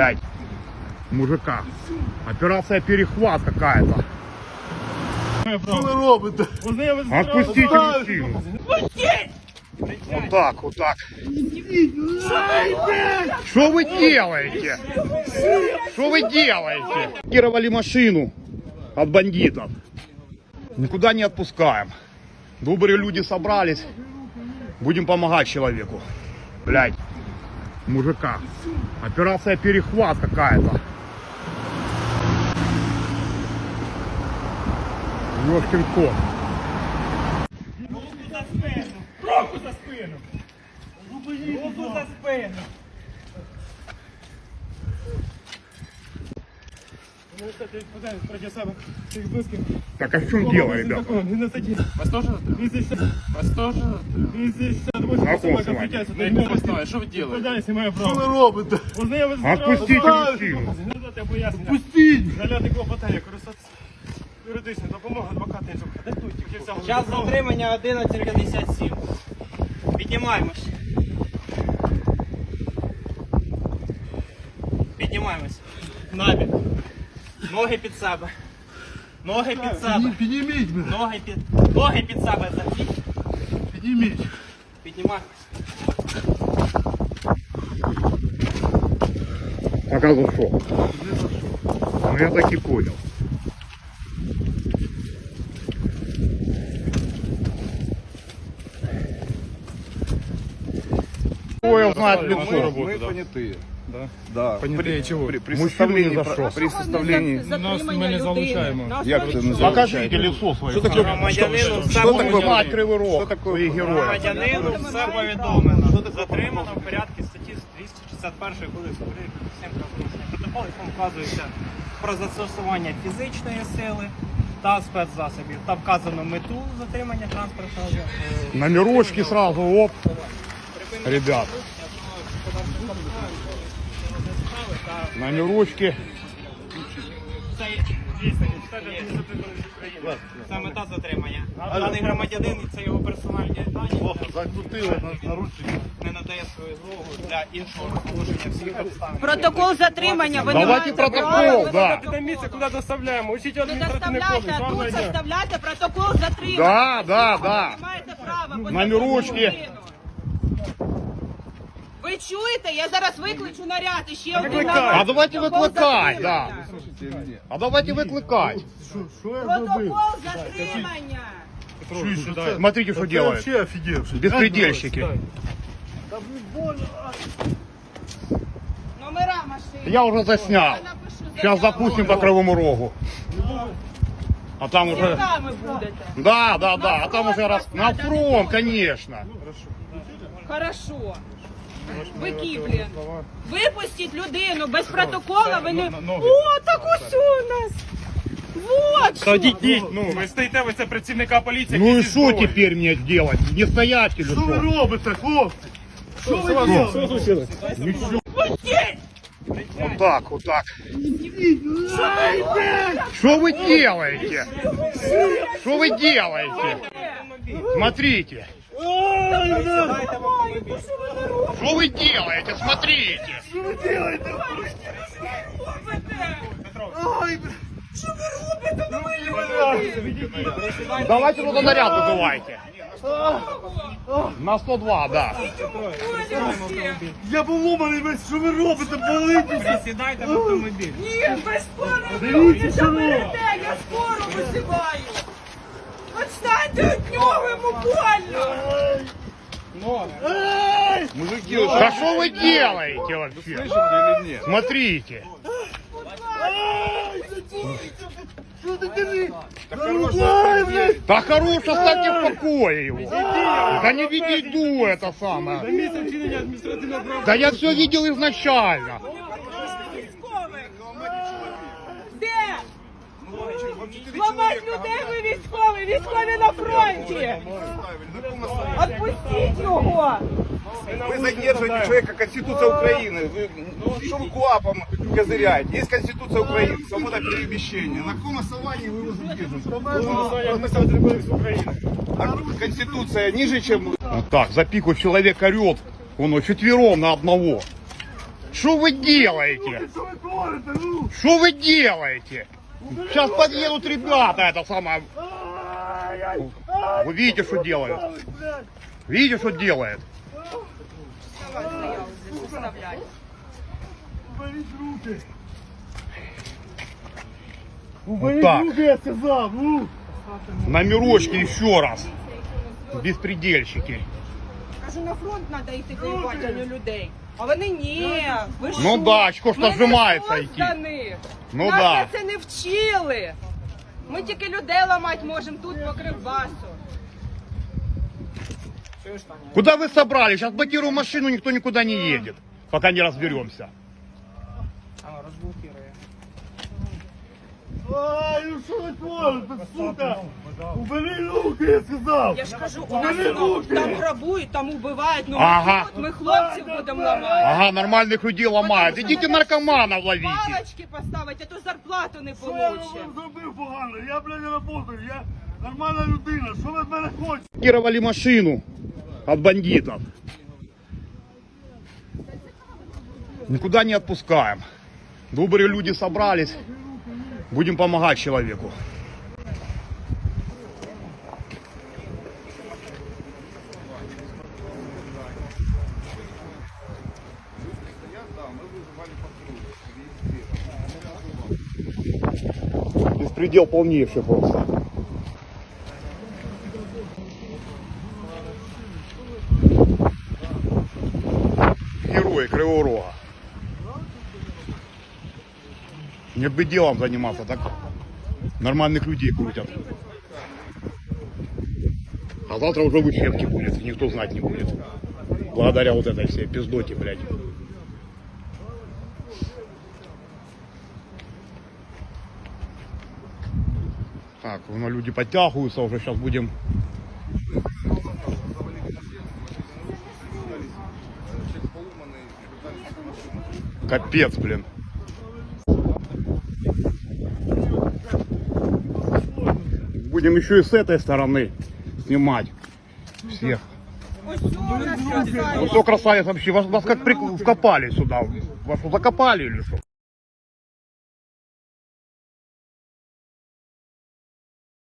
блядь, мужика. Операция перехват какая-то. Що ви робите? Отпустите мужчину. Вот так, вот так. Что вы делаете? Что вы делаете? Блокировали машину от бандитов. Никуда не отпускаем. Добрые люди собрались. Будем помогать человеку. Блядь, мужика. Операция перехват какая-то. Ёшкин кот. Руку за спину! Руку за спину! Ну, кстати, відповідаю проти себе цих близьких. Так а в чем дело, ребят? Він на статті. Вас теж затримали? 260, Вас теж затримали? А кого снимать? Я не знаю, що ви робите? Я знімаю право. Що ви робите? А пустіть мужчину. Пустіть! Заляти клопотання, користатися. Юридична допомога, адвокат не тут, тільки взяв. Час затримання 11.57. Піднімаємось. Піднімаємось. Набік. Ноги під себе. Ноги під себе. Підніміть мене. Ноги під, ноги під себе. Підніміть. Підніміть! Піднімаємось. Так а за что? Ну я так и понял. Ой, знает лицо. Мы понятые. Да? Да. Понятые чего? При, при составлении, за что. при составлении... Нас ми не залишаємо. Як це називається? Покажите лицо свое. Что такое? Громадянину все Что такое? повідомлено. Знать кривый рог. Что такое? Своих героев. Громадянину все повідомлено. Затримано в порядку статті 261 Кодексу України про адміністративне правопорушення. Протокол, якому вказується про застосування фізичної сили та спецзасобів та вказано мету затримання транспортного засобу. Номерочки сразу, оп. Ребят. Номерочки. Це дійсно це мета затримання. Даний громадянин і це його персональні дані Закрутили на наручники. не надає свою змогу для іншого розголошення всіх обставин. Протокол затримання ви не Давайте маєте права. протокол, да. Це місце, куди доставляємо. Учіть Не адміністративний доставляйте, кодекс. а Вам тут найде. составляйте протокол затримання. Да, да, да. Ви маєте право. по Номерочки. закону України. Ви чуєте? Я зараз викличу наряд і ще один Викликай. наряд. А давайте Протокол викликай, затримання. А давайте выкликать. Що, що я зробив? Протокол затримання. Смотрите, что Це делают. взагалі офігевши. Беспредельщики. Та блін, больно. Номера машини. Я уже заснял. Я напишу Сейчас заяву. запустим по Кривому Рогу. А там уже... Свідками будете. Да, да, да. А там уже раз... На фронт, конечно. Хорошо. Википлі. Випустіть людину без протокола. Ви не... О, так ось у нас. Вот що. Ідіть, ну, ви стоїте, ви це працівника поліції. Ну и який зі что зброєю. теперь мне делать? Не стоять или Що ви что? робите, хлопці? Що ви Що робите? случилось? Вот так, вот так. Что вы делаете? Что вы делаете? Смотрите. Что вы делаете? Смотрите. Давайте туда наряд вызывайте. На 102, да. Я поломаний весь, що ви робите? Болить! Сідайте в автомобіль. Ні, без скорої виходить, що ви йдете, я скоро визиваю. Отстаньте від нього, йому больно. Мужики, вы Да что вы делаете вообще? слышите или нет? Смотрите. Що ти кажи? Нарубай, блядь! Да хорош, оставьте в покое его. Да не веду это самое. Місце вчинення адміністративного права. Да я все видел изначально. Зламать людей ви військові, військові на фронті. Отпустіть його. Вы задерживаете человека Конституция Украины. Вы ну, что вы КУАПом козыряете? Есть Конституция Украины, свобода перемещения. На каком основании вы его задерживаете? Адміністративний кодекс України. А Конституция ниже, чем... Вот так, за пику человек орет. Он четвером на одного. Что вы делаете? Що ви творите, ну? Что вы делаете? Сейчас подъедут ребята, это самое. Вы видите, что делают? Видите, что делает? Вот так. ну! Номерочки еще раз. Беспредельщики. Кажу, на фронт треба йти воювати, а не людей. А вони ні. Ви що? Ну да, чого ж Ми не нажимається йти? создані. Ну Нас да. на це не вчили. Ми тільки людей ламати можемо тут по кривбасу. Куда вы собрались? Сейчас блокируем машину, никто никуда не едет. Пока не разберемся. А, розблокирує. Ай, ну що ви творите, сука? Уберіть руки, я сказав! Я ж кажу, у нас Убери ну, руки! там грабують, там убивають. Ну Ага. ми, тут, ми хлопців будемо ламати. Ага, нормальных людей ломают. Идите наркоманов ловите. Палочки поставити, а то зарплату не Що я получимо. вам зробив погано? Я, блядь, не работаю, я нормальна людина, що ви від мене хочете? Блокировали машину от бандитов. Никуда не отпускаем. Добрые люди собрались. Будем помогать человеку. Беспредел полнейший просто. Герои Кривого Рога. Не бы делом заниматься, так нормальных людей крутят. А завтра уже в учебке будет, никто знать не будет. Благодаря вот этой всей пиздоте, блядь. Так, ну, люди подтягиваются, уже сейчас будем Капец, блин. Будем еще и с этой стороны снимать всех. Ну все, красавец вообще, вас, вас как прик- вкопали сюда? Вас закопали или что?